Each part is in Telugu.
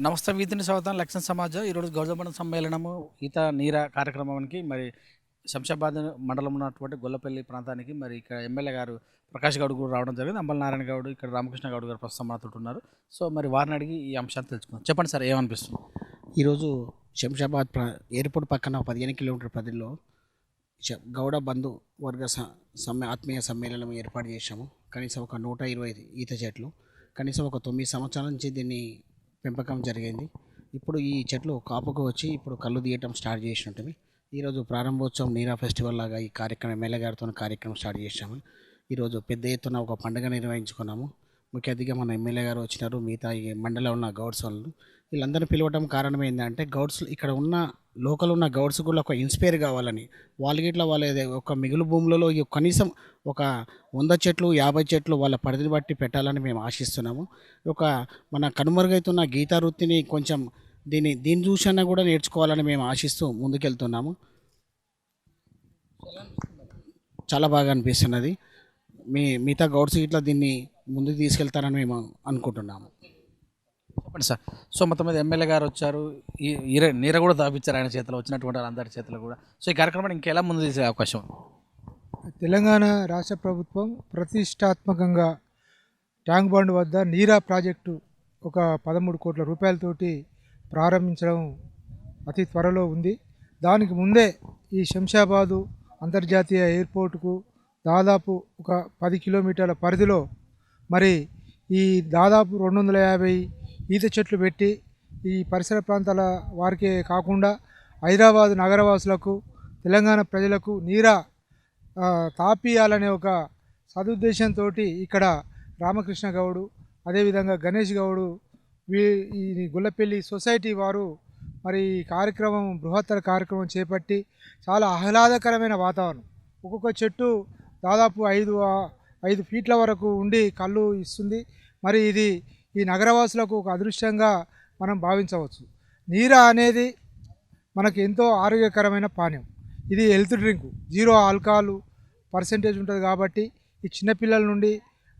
నమస్తే వీధిని స్వాగతం. లక్ష్మణ సమాజం. ఈరోజు గౌరవమండలం సమ్మేళనము ఈత నీర కార్యక్రమానికి మరి శంషాబాద్ మండలం ఉన్నటువంటి గొల్లపల్లి ప్రాంతానికి మరి ఇక్కడ ఎమ్మెల్యే గారు ప్రకాష్ గౌడ్ కూడా రావడం జరిగింది. అంబల్ నారాయణ గౌడ్ ఇక్కడ రామకృష్ణ గౌడ్ గారు ప్రస్తుతం మనతో ఉన్నారు. సో మరి వారిని అడిగి ఈ అంశాన్ని తెలుసుకుందాం. చెప్పండి సార్ ఏమనిపిస్తుంది? ఈరోజు శంషాబాద్ ఎయిర్పోర్ట్ పక్కన పదిహేను కిలోమీటర్ పరిధిలో గౌడ బంధు వర్గ స- సమ్మె ఆత్మీయ సమ్మేళనం ఏర్పాటు చేశాము. కనీసం ఒక నూట ఇరవై ఈత చెట్లు కనీసం ఒక తొమ్మిది సంవత్సరాల నుంచి దీన్ని పెంపకం జరిగింది. ఇప్పుడు ఈ చెట్లు కాపుకు వచ్చి ఇప్పుడు కళ్ళు తీయటం స్టార్ట్ చేసినట్టుంది ఈరోజు ప్రారంభోత్సవం నీరా ఫెస్టివల్ లాగా ఈ కార్యక్రమం ఎమ్మెల్యే గారితో కార్యక్రమం స్టార్ట్ చేసాము ఈరోజు పెద్ద ఎత్తున ఒక పండుగ నిర్వహించుకున్నాము. ముఖ్య అతిథిగా మన ఎమ్మెల్యే గారు వచ్చినారు. మిగతా ఈ ఉన్న గౌడ్స్ వాళ్ళు వీళ్ళందరినీ పిలవడం కారణం ఏంటంటే గౌడ్స్ ఇక్కడ ఉన్న లోకల్ ఉన్న గౌడ్స్ కూడా ఒక ఇన్స్పైర్ కావాలని. వాళ్ళకి ఇట్లా వాళ్ళ ఒక మిగులు భూములలో ఈ కనీసం ఒక వంద చెట్లు యాభై చెట్లు వాళ్ళ పరిధిని బట్టి పెట్టాలని మేము ఆశిస్తున్నాము. ఒక మన కనుమరుగైతున్న గీతా వృత్తిని కొంచెం దీన్ని దీన్ని చూసన్నా కూడా నేర్చుకోవాలని మేము ఆశిస్తూ ముందుకెళ్తున్నాము. చాలా బాగా అనిపిస్తున్నది. మీ మిగతా గౌడ్స్ ఇట్లా దీన్ని ముందుకు తీసుకెళ్తారని మేము అనుకుంటున్నాము. చెప్పండి సార్. సో మొత్తం మీద ఎమ్మెల్యే గారు వచ్చారు. ఈ ఈర నీర కూడా దాపించారు ఆయన చేతిలో వచ్చినటువంటి అందరి చేతిలో కూడా. సో ఈ కార్యక్రమాన్ని ఇంకెలా ముందు తీసే అవకాశం? తెలంగాణ రాష్ట్ర ప్రభుత్వం ప్రతిష్టాత్మకంగా ట్యాంక్ బండ్ వద్ద నీరా ప్రాజెక్టు ఒక పదమూడు కోట్ల రూపాయలతోటి ప్రారంభించడం అతి త్వరలో ఉంది. దానికి ముందే ఈ శంషాబాదు అంతర్జాతీయ ఎయిర్పోర్టుకు దాదాపు ఒక పది కిలోమీటర్ల పరిధిలో మరి ఈ దాదాపు రెండు వందల యాభై ఈత చెట్లు పెట్టి ఈ పరిసర ప్రాంతాల వారికే కాకుండా హైదరాబాద్ నగరవాసులకు తెలంగాణ ప్రజలకు నీరా తాపియాలనే ఒక సదుద్దేశంతో ఇక్కడ రామకృష్ణ గౌడు అదేవిధంగా గణేష్ గౌడు వీ ఈ గుల్లపల్లి సొసైటీ వారు మరి ఈ కార్యక్రమం బృహత్తర కార్యక్రమం చేపట్టి చాలా ఆహ్లాదకరమైన వాతావరణం. ఒక్కొక్క చెట్టు దాదాపు ఐదు ఐదు ఫీట్ల వరకు ఉండి కళ్ళు ఇస్తుంది. మరి ఇది ఈ నగరవాసులకు ఒక అదృష్టంగా మనం భావించవచ్చు. నీర అనేది మనకు ఎంతో ఆరోగ్యకరమైన పానీయం. ఇది health drink. Zero alcohol percentage ఉంటుంది కాబట్టి ఈ చిన్నపిల్లల నుండి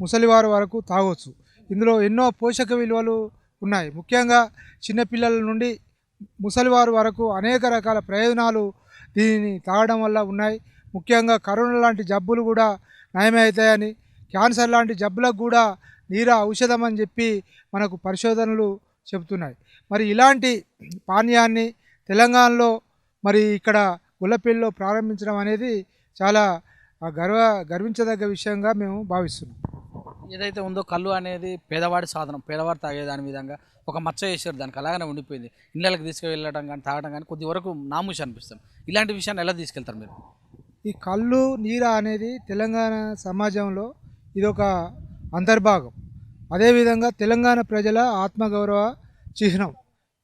ముసలివారు వరకు తాగొచ్చు. ఇందులో ఎన్నో పోషక విలువలు ఉన్నాయి. ముఖ్యంగా చిన్నపిల్లల నుండి ముసలివారు వరకు అనేక రకాల ప్రయోజనాలు దీనిని తాగడం వల్ల ఉన్నాయి. ముఖ్యంగా కరోనా లాంటి జబ్బులు కూడా నయమవుతాయని క్యాన్సర్ లాంటి జబ్బులకు కూడా నీర ఔషధం అని చెప్పి మనకు పరిశోధనలు చెబుతున్నాయి. మరి ఇలాంటి పానీయాన్ని తెలంగాణలో మరి ఇక్కడ గుల్లపల్లిలో ప్రారంభించడం అనేది చాలా గర్వ గర్వించదగ్గ విషయంగా మేము భావిస్తున్నాం. ఏదైతే ఉందో కళ్ళు అనేది పేదవాడి సాధనం పేదవాడు తాగేదాని విధంగా ఒక మచ్చ వేసారు దానికి అలాగనే ఉండిపోయింది. ఇళ్ళకి తీసుకువెళ్ళడం కానీ తాగడం కానీ కొద్ది వరకు నామూష అనిపిస్తాం ఇలాంటి విషయాన్ని ఎలా తీసుకెళ్తారు మీరు? ఈ కళ్ళు నీర అనేది తెలంగాణ సమాజంలో ఇదొక అంతర్భాగం. అదేవిధంగా తెలంగాణ ప్రజల ఆత్మగౌరవ చిహ్నం.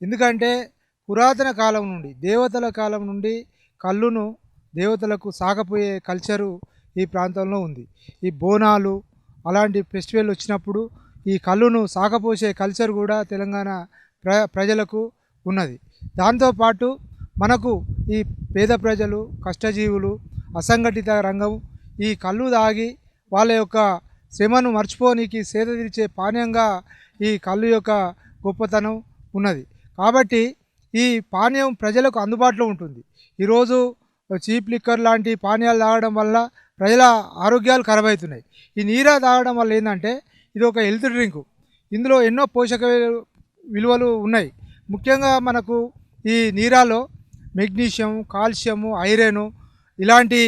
ఎందుకంటే పురాతన కాలం నుండి దేవతల కాలం నుండి కళ్ళును దేవతలకు సాగపోయే కల్చరు ఈ ప్రాంతంలో ఉంది. ఈ బోనాలు అలాంటి ఫెస్టివల్ వచ్చినప్పుడు ఈ కళ్ళును సాగపోసే కల్చర్ కూడా తెలంగాణ ప్ర ప్రజలకు ఉన్నది. దాంతోపాటు మనకు ఈ పేద ప్రజలు కష్టజీవులు అసంఘటిత రంగం ఈ కళ్ళు తాగి వాళ్ళ యొక్క శ్రమను మర్చిపోనికి సేద తీర్చే పానీయంగా ఈ కళ్ళు యొక్క గొప్పతనం ఉన్నది. కాబట్టి ఈ పానీయం ప్రజలకు అందుబాటులో ఉంటుంది. ఈరోజు చీప్ లిక్కర్ లాంటి పానీయాలు తాగడం వల్ల ప్రజల ఆరోగ్యాలు ఖరాబ్ అవుతున్నాయి ఈ నీరా తాగడం వల్ల ఏంటంటే ఇది ఒక హెల్త్ డ్రింక్. ఇందులో ఎన్నో పోషక విలువలు ఉన్నాయి. ముఖ్యంగా మనకు ఈ నీరాలో మెగ్నీషియం కాల్షియము ఐరన్ ఇలాంటి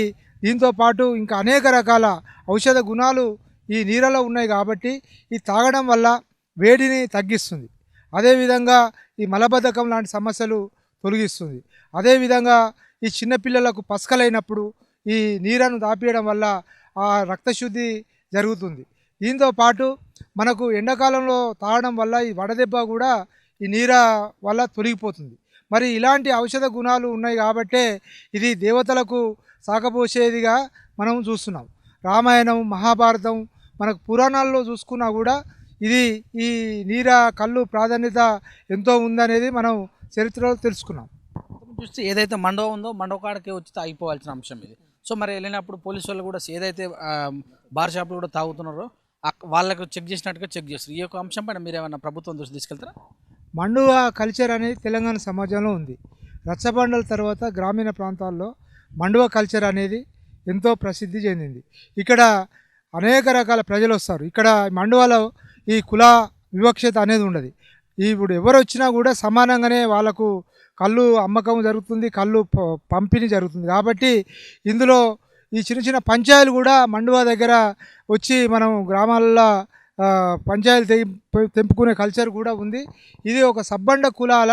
దీంతో పాటు ఇంకా అనేక రకాల ఔషధ గుణాలు ఈ నీళ్ళలో ఉన్నాయి కాబట్టి ఇది తాగడం వల్ల వేడిని తగ్గిస్తుంది. అదేవిధంగా ఈ మలబద్ధకం లాంటి సమస్యలు తొలగిస్తుంది. అదేవిధంగా ఈ చిన్నపిల్లలకు పసకలైనప్పుడు ఈ నీరను దాపియడం వల్ల ఆ రక్తశుద్ధి జరుగుతుంది. దీంతో పాటు మనకు ఎండాకాలంలో తాగడం వల్ల ఈ వడదెబ్బ కూడా ఈ నీర వల్ల తొలగిపోతుంది. మరి ఇలాంటి ఔషధ గుణాలు ఉన్నాయి కాబట్టే ఇది దేవతలకు సాకపోసేదిగా మనం చూస్తున్నాం. రామాయణం మహాభారతం మనకు పురాణాల్లో చూసుకున్నా కూడా ఇది ఈ నీర కళ్ళు ప్రాధాన్యత ఎంతో ఉందనేది మనం చరిత్రలో తెలుసుకున్నాం. చూస్తే ఏదైతే మండవ ఉందో మండవ కాడకే వచ్చి తాగిపోవాల్సిన అంశం ఇది. సో మరి వెళ్ళినప్పుడు పోలీసు వాళ్ళు కూడా ఏదైతే బార్ షాపులు కూడా తాగుతున్నారో వాళ్ళకు చెక్ చేసినట్టుగా చెక్ చేస్తారు. ఈ యొక్క అంశం పైన మీరు ఏమైనా ప్రభుత్వం దృష్టి తీసుకెళ్తారా? మండువ కల్చర్ అనేది తెలంగాణ సమాజంలో ఉంది. రచ్చబండల తర్వాత గ్రామీణ ప్రాంతాల్లో మండువ కల్చర్ అనేది ఎంతో ప్రసిద్ధి చెందింది. ఇక్కడ అనేక రకాల ప్రజలు వస్తారు ఇక్కడ మండువలో ఈ కుల వివక్షత అనేది ఉండదు. ఇప్పుడు ఎవరు వచ్చినా కూడా సమానంగానే వాళ్ళకు కళ్ళు అమ్మకం జరుగుతుంది కళ్ళు పంపిణీ జరుగుతుంది. కాబట్టి ఇందులో ఈ చిన్న చిన్న పంచాయతీలు కూడా మండువా దగ్గర వచ్చి మనం గ్రామాల్లో పంచాయతీ తెంపుకునే కల్చర్ కూడా ఉంది. ఇది ఒక సబ్బండ కులాల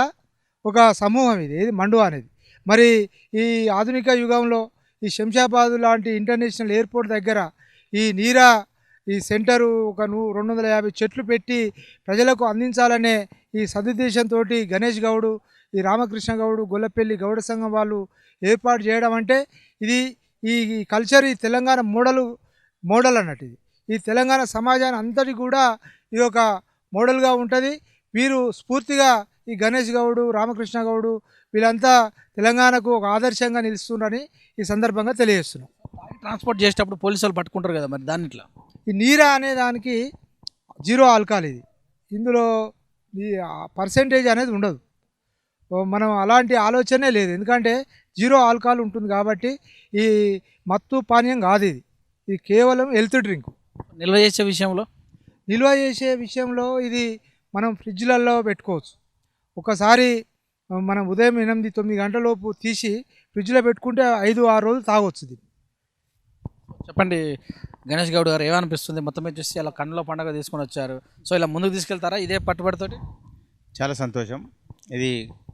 ఒక సమూహం ఇది ఇది మండువా అనేది. మరి ఈ ఆధునిక యుగంలో ఈ శంషాబాద్ లాంటి ఇంటర్నేషనల్ ఎయిర్పోర్ట్ దగ్గర ఈ నీరా ఈ సెంటరు ఒక నూ రెండు వందల యాభై చెట్లు పెట్టి ప్రజలకు అందించాలనే ఈ సదుద్దేశంతో గణేష్ గౌడు ఈ రామకృష్ణ గౌడు గొల్లపల్లి గౌడ సంఘం వాళ్ళు ఏర్పాటు చేయడం అంటే ఇది ఈ ఈ కల్చర్ ఈ తెలంగాణ మోడలు మోడల్ అన్నట్టు ఇది. ఈ తెలంగాణ సమాజాన్ని అంతటి కూడా ఇది ఒక మోడల్గా ఉంటుంది. వీరు స్ఫూర్తిగా ఈ గణేష్ గౌడు రామకృష్ణ గౌడు వీళ్ళంతా తెలంగాణకు ఒక ఆదర్శంగా నిలుస్తున్నారని ఈ సందర్భంగా తెలియజేస్తున్నాం. ట్రాన్స్పోర్ట్ చేసేటప్పుడు పోలీసు వాళ్ళు పట్టుకుంటారు కదా మరి దాన్ని ఇట్లా? ఈ నీరా అనే దానికి జీరో ఆల్కహాల్ ఇది. ఇందులో ఈ పర్సెంటేజ్ అనేది ఉండదు. మనం అలాంటి ఆలోచనే లేదు. ఎందుకంటే జీరో ఆల్కహాల్ ఉంటుంది కాబట్టి ఈ మత్తు పానీయం కాదు ఇది. ఇది కేవలం హెల్త్ డ్రింక్ నిల్వ చేసే విషయంలో? నిల్వ చేసే విషయంలో ఇది మనం ఫ్రిడ్జ్లలో పెట్టుకోవచ్చు. ఒకసారి మనం ఉదయం ఎనిమిది తొమ్మిది గంటల లోపు తీసి ఫ్రిడ్జ్లో పెట్టుకుంటే ఐదు ఆరు రోజులు తాగొచ్చు ఇది చెప్పండి గణేష్ గౌడ్ గారు ఏమనిపిస్తుంది మొత్తం మీద చూసి అలా కన్నులో పండగ తీసుకొని వచ్చారు సో ఇలా ముందుకు తీసుకెళ్తారా ఇదే పట్టుబడితోటి చాలా సంతోషం ఇది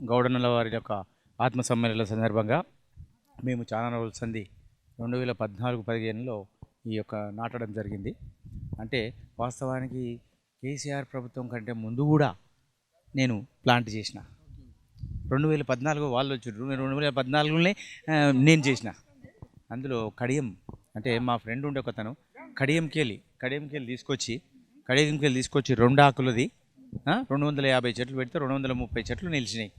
గౌడనుల వారి యొక్క ఆత్మ సమ్మేళన సందర్భంగా మేము చాలా రోజుల సంధి రెండు వేల పద్నాలుగు పదిహేనులో ఈ యొక్క నాటడం జరిగింది అంటే వాస్తవానికి కేసీఆర్ ప్రభుత్వం కంటే ముందు కూడా నేను ప్లాంట్ చేసిన రెండు వేల పద్నాలుగు వాళ్ళు వచ్చారు రెండు వేల పద్నాలుగులోనే నేను చేసిన అందులో కడియం అంటే మా ఫ్రెండ్ ఉండే ఒకతను కడియంకేలి కడియంకేలి తీసుకొచ్చి కడియంకేలి తీసుకొచ్చి రెండు ఆకులది రెండు వందల యాభై చెట్లు పెడితే రెండు వందల ముప్పై చెట్లు నిలిచినాయి.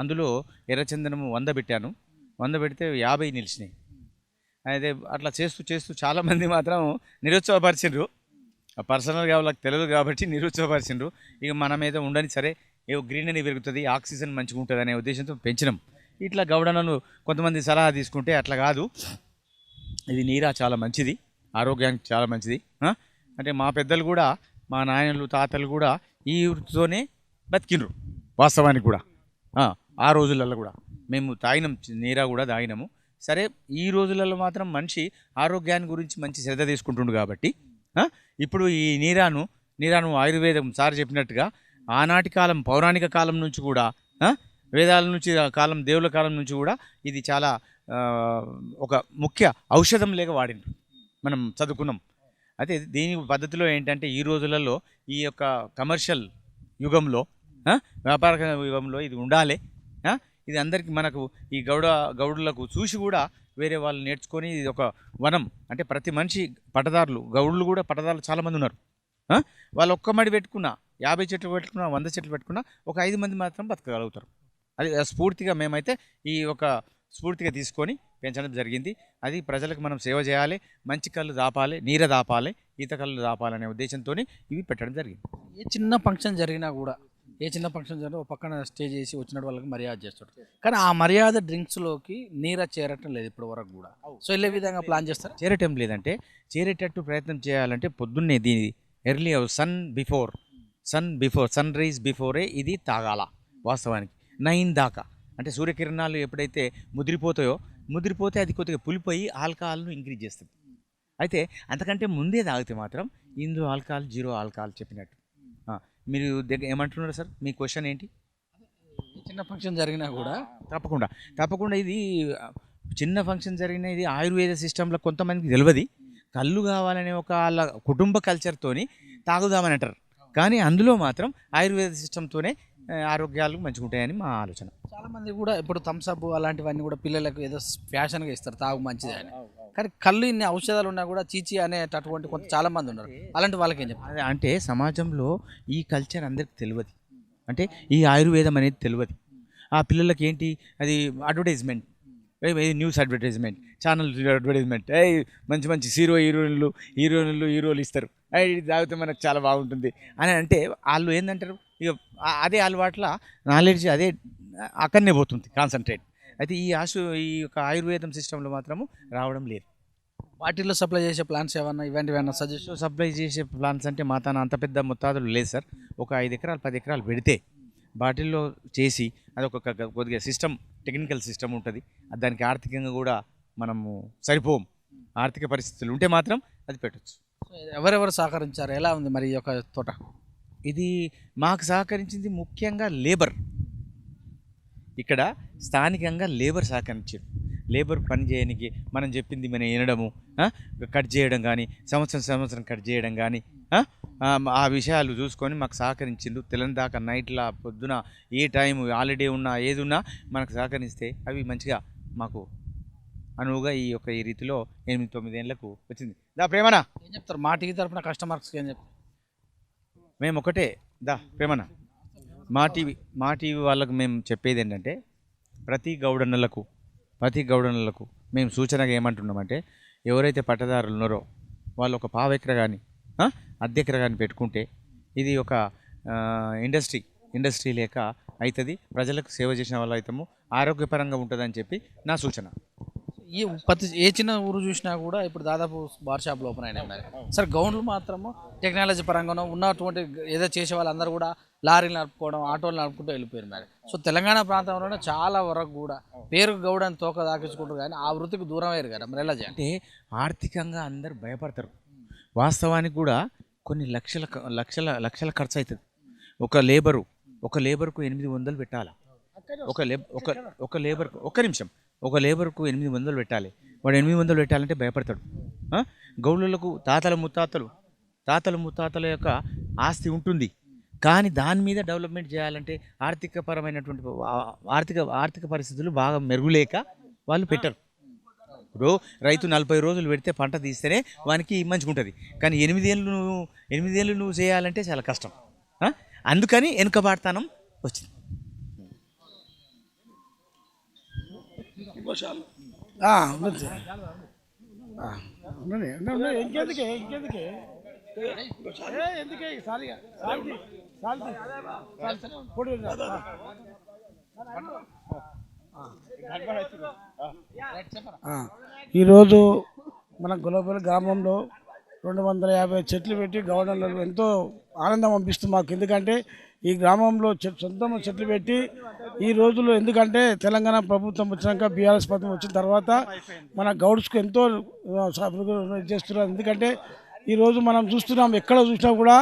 అందులో ఎర్రచందనము వంద పెట్టాను వంద పెడితే యాభై నిలిచినాయి. అయితే అట్లా చేస్తూ చేస్తూ చాలామంది మాత్రం నిరుత్సాహపరిచిండ్రు. పర్సనల్గా వాళ్ళకి తెలియదు కాబట్టి నిరుత్సాహపరిచిండ్రు. ఇక మన మీద ఉండని సరే ఏ గ్రీనరీ పెరుగుతుంది ఆక్సిజన్ మంచిగా ఉంటుంది అనే ఉద్దేశంతో పెంచినాం. ఇట్లా గౌడనను కొంతమంది సలహా తీసుకుంటే అట్లా కాదు. ఇది నీరా చాలా మంచిది. ఆరోగ్యానికి చాలా మంచిది. అంటే మా పెద్దలు కూడా మా నాయనలు తాతలు కూడా ఈ వృత్తితోనే బతికిండ్రు. వాస్తవానికి కూడా. ఆ, రోజులలో కూడా. మేము తాగినాం నీరా కూడా తాగినాము. సరే ఈ రోజులలో మాత్రం మనిషి ఆరోగ్యాన్ని గురించి మంచి శ్రద్ధ తీసుకుంటుండు కాబట్టి ఇప్పుడు ఈ నీరాను నీరాను ఆయుర్వేదం సార్ చెప్పినట్టుగా ఆనాటి కాలం పౌరాణిక కాలం నుంచి కూడా వేదాల నుంచి కాలం దేవుల కాలం నుంచి కూడా ఇది చాలా ఒక ముఖ్య ఔషధం లేక వాడిండ్రు మనం చదువుకున్నాం. అయితే దీని పద్ధతిలో ఏంటంటే ఈ రోజులలో ఈ యొక్క కమర్షియల్ యుగంలో వ్యాపార యుగంలో ఇది ఉండాలి. ఇది అందరికీ మనకు ఈ గౌడ గౌడులకు చూసి కూడా వేరే వాళ్ళు నేర్చుకొని ఇది ఒక వనం. అంటే ప్రతి మనిషి పట్టదారులు గౌడులు కూడా పట్టదారులు చాలామంది ఉన్నారు. వాళ్ళు ఒక్క మడి పెట్టుకున్నా యాభై చెట్లు పెట్టుకున్నా వంద చెట్లు పెట్టుకున్నా ఒక ఐదు మంది మాత్రం బతకగలుగుతారు. అది స్ఫూర్తిగా మేమైతే ఈ ఒక స్ఫూర్తిగా తీసుకొని పెంచడం జరిగింది. అది ప్రజలకు మనం సేవ చేయాలి మంచి కళ్ళు దాపాలి నీర దాపాలి ఈత కళ్ళు దాపాలనే ఉద్దేశంతో ఇవి పెట్టడం జరిగింది. ఏ చిన్న ఫంక్షన్ జరిగినా కూడా ఏ చిన్న ఫంక్షన్ జరిగినా ఒక పక్కన స్టే చేసి వచ్చిన వాళ్ళకి మర్యాద చేస్తాడు కానీ ఆ మర్యాద డ్రింక్స్లోకి నీర చేరటం లేదు ఇప్పటి వరకు కూడా. సో వెళ్ళే విధంగా ప్లాన్ చేస్తారు? చేరటం లేదంటే చేరేటట్టు ప్రయత్నం చేయాలంటే పొద్దున్నే దీని early sun before sun before sunrise before ఇది తాగాల వాస్తవానికి. నైన్ దాకా. అంటే సూర్యకిరణాలు ఎప్పుడైతే ముదిరిపోతాయో ముదిరిపోతే అది కొద్దిగా పులిపోయి ఆల్కహాల్ను ఇంక్రీజ్ చేస్తుంది. అయితే అంతకంటే ముందే తాగితే మాత్రం ఇందులో ఆల్కహాల్ జీరో ఆల్కహాల్ చెప్పినట్టు. మీరు దగ్గర ఏమంటున్నారు సార్? మీ క్వశ్చన్ ఏంటి? చిన్న ఫంక్షన్ జరిగినా కూడా తప్పకుండా. తప్పకుండా ఇది చిన్న ఫంక్షన్ జరిగిన ఇది ఆయుర్వేద సిస్టంలో కొంతమందికి తెలియదు కళ్ళు కావాలనే ఒక వాళ్ళ కుటుంబ కల్చర్తోని తాగుదామని అంటారు. కానీ అందులో మాత్రం ఆయుర్వేద సిస్టంతోనే ఆరోగ్యాలు మంచిగా ఉంటాయని మా ఆలోచన. చాలా మంది కూడా ఇప్పుడు థమ్స్అప్ అలాంటివన్నీ కూడా పిల్లలకు ఏదో ఫ్యాషన్గా ఇస్తారు తాగు మంచిది అని. కానీ కళ్ళు ఇన్ని ఔషధాలు ఉన్నా కూడా చీచి అనేటటువంటి కొంత చాలా మంది ఉన్నారు అలాంటి వాళ్ళకి ఏం చెప్తారు అదే అంటే సమాజంలో ఈ కల్చర్ అందరికి తెలియదు అంటే ఈ ఆయుర్వేదం అనేది తెలియదు ఆ పిల్లలకి ఏంటి? అది advertisement. News advertisement channel advertisement. ఏ మంచి మంచి హీరో హీరోయిన్లు హీరోయిన్లు హీరోలు ఇస్తారు. "ఏయ్, ఇది తాగితే మనకు చాలా బాగుంటుంది అని అంటే వాళ్ళు ఏంటంటారు ఇక అదే అలవాట్ల నాలెడ్జ్ అదే అక్కడనే పోతుంది కాన్సన్ట్రేట్ అయితే ఈ ఆశు ఈ యొక్క ఆయుర్వేదం సిస్టంలో మాత్రము రావడం లేదు. వాటిల్లో సప్లై చేసే ప్లాన్స్ ఏమన్నా ఇలాంటివి ఏమన్నా సజెషన్ సో సప్లై చేసే ప్లాన్స్ అంటే మా తన అంత పెద్ద మొత్తాదులు లేదు సార్. ఒక ఐదు ఎకరాలు పది ఎకరాలు పెడితే బాటిల్లో చేసి అది ఒక క- కొద్దిగా సిస్టమ్ టెక్నికల్ సిస్టమ్ ఉంటుంది. దానికి ఆర్థికంగా కూడా మనము సరిపోం. ఆర్థిక పరిస్థితులు ఉంటే మాత్రం అది పెట్టచ్చు. ఎవరెవరు సహకరించారు? ఎలా ఉంది మరి ఈ యొక్క తోట? ఇది మాకు సహకరించింది ముఖ్యంగా లేబర్. ఇక్కడ స్థానికంగా లేబర్ సహకరించారు. లేబర్ పని చేయడానికి మనం చెప్పింది మనం వినడము కట్ చేయడం కానీ సంవత్సరం సంవత్సరం కట్ చేయడం కానీ ఆ, విషయాలు చూసుకొని మాకు సహకరించిండు తెలంగాణ నైట్లా పొద్దున ఏ టైం హాలిడే ఉన్నా ఏది ఉన్నా మనకు సహకరిస్తే అవి మంచిగా మాకు అనువుగా ఈ యొక్క ఈ రీతిలో ఎనిమిది తొమ్మిది ఏళ్ళకు వచ్చింది. దా ప్రేమనా? ఏం చెప్తారు? మా టీవీ తరఫున కస్టమర్స్కి ఏం చెప్తారు? మేము ఒకటే దా. ప్రేమన మా టీవీ మా టీవీ వాళ్ళకు మేము చెప్పేది ఏంటంటే ప్రతి గౌడన్నలకు ప్రతి గౌడన్నలకు మేము సూచనగా ఏమంటున్నామంటే ఎవరైతే పట్టదారులు ఉన్నారో వాళ్ళు ఒక పావెకర కానీ అద్దెకర కానీ పెట్టుకుంటే ఇది ఒక ఇండస్ట్రీ ఇండస్ట్రీ లేక అవుతుంది ప్రజలకు సేవ చేసిన వాళ్ళు అవుతాము ఆరోగ్యపరంగా ఉంటుందని చెప్పి నా సూచన. ఈ ప్రతి ఏ చిన్న ఊరు చూసినా కూడా ఇప్పుడు దాదాపు బార్ షాప్లు ఓపెన్ అయినాయి మరి సార్ గౌన్లు మాత్రము టెక్నాలజీ పరంగానో ఉన్నటువంటి ఏదో చేసే వాళ్ళందరూ కూడా లారీలు నడుపుకోవడం ఆటోలు నడుపుకుంటూ వెళ్ళిపోయారు మరి. సో తెలంగాణ ప్రాంతంలోనే చాలా వరకు కూడా పేరు గౌడ అని తోక దాకించుకుంటారు కానీ ఆ వృత్తికి దూరం అయ్యారు కదా మరి ఎలా అంటే ఆర్థికంగా అందరు భయపడతారు. వాస్తవానికి కూడా కొన్ని లక్షల లక్షల లక్షల ఖర్చు అవుతుంది ఒక లేబరు ఒక లేబర్కు ఎనిమిది వందలు పెట్టాలి? ఒక లేబ్ ఒక ఒక లేబర్కు ఒక్క నిమిషం. ఒక లేబర్కు ఎనిమిది వందలు పెట్టాలి. వాడు ఎనిమిది వందలు పెట్టాలంటే భయపడతాడు. ఆ? గౌళ్ళలకు తాతల ముత్తాతలు తాతల ముత్తాతల యొక్క ఆస్తి ఉంటుంది. కానీ దాని మీద డెవలప్మెంట్ చేయాలంటే ఆర్థికపరమైనటువంటి ఆర్థిక ఆర్థిక పరిస్థితులు బాగా మెరుగులేక వాళ్ళు పెట్టరు. ఇప్పుడు రైతు నలభై రోజులు పెడితే పంట తీస్తేనే వానికి మంచిగా ఉంటుంది. కానీ ఎనిమిదేళ్ళు నువ్వు ఎనిమిదేళ్ళు నువ్వు చేయాలంటే చాలా కష్టం. అందుకని వెనుకబాటుతనం వచ్చింది. ఇంకెందుకే ఇంకెందుకే ఎందుకే సాలిగా ఈరోజు మన గులపల్లి గ్రామంలో రెండు వందల యాభై చెట్లు పెట్టి గవర్నర్లు ఎంతో ఆనందం పంపిస్తుంది మాకు. ఎందుకంటే ఈ గ్రామంలో చె- సొంతం చెట్లు పెట్టి ఈ రోజుల్లో ఎందుకంటే తెలంగాణ ప్రభుత్వం వచ్చినాక బీఆర్ఎస్ ప్రభుత్వం వచ్చిన తర్వాత మన గౌడ్స్కు ఎంతో చేస్తున్నారు. ఎందుకంటే ఈరోజు మనం చూస్తున్నాం ఎక్కడ చూసినా కూడా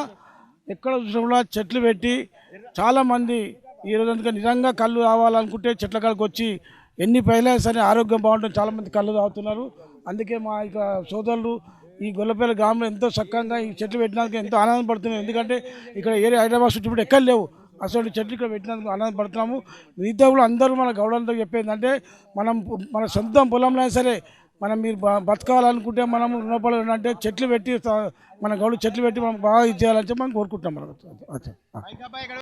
ఎక్కడ చూసినా కూడా చెట్లు పెట్టి చాలామంది ఈరోజు అందుకే నిజంగా కళ్ళు రావాలనుకుంటే చెట్ల కాడికి వచ్చి ఎన్ని పైలా సరే ఆరోగ్యం బాగుంటుంది చాలామంది కళ్ళు తాగుతున్నారు. అందుకే మా ఇక సోదరులు ఈ గొల్లపల్లి గ్రామంలో ఎంతో చక్కగా ఈ చెట్లు పెట్టినందుకు ఎంతో ఆనందం పడుతున్నాం. ఎందుకంటే ఇక్కడ ఏరియా హైదరాబాద్ చుట్టూ ఎక్కడ లేవు. అసలు చెట్లు ఇక్కడ పెట్టినందుకు ఆనందపడుతున్నాము మిగతా కూడా అందరూ మన గౌడలతో చెప్పేది అంటే మనం మన సొంతం పొలంలో అయినా సరే మనం మీరు బతకాలనుకుంటే మనం రుణపడి అంటే చెట్లు పెట్టి మన గౌడు చెట్లు పెట్టి మనం బాగా ఇది చేయాలని మనం కోరుకుంటాం మనం అచ్చా.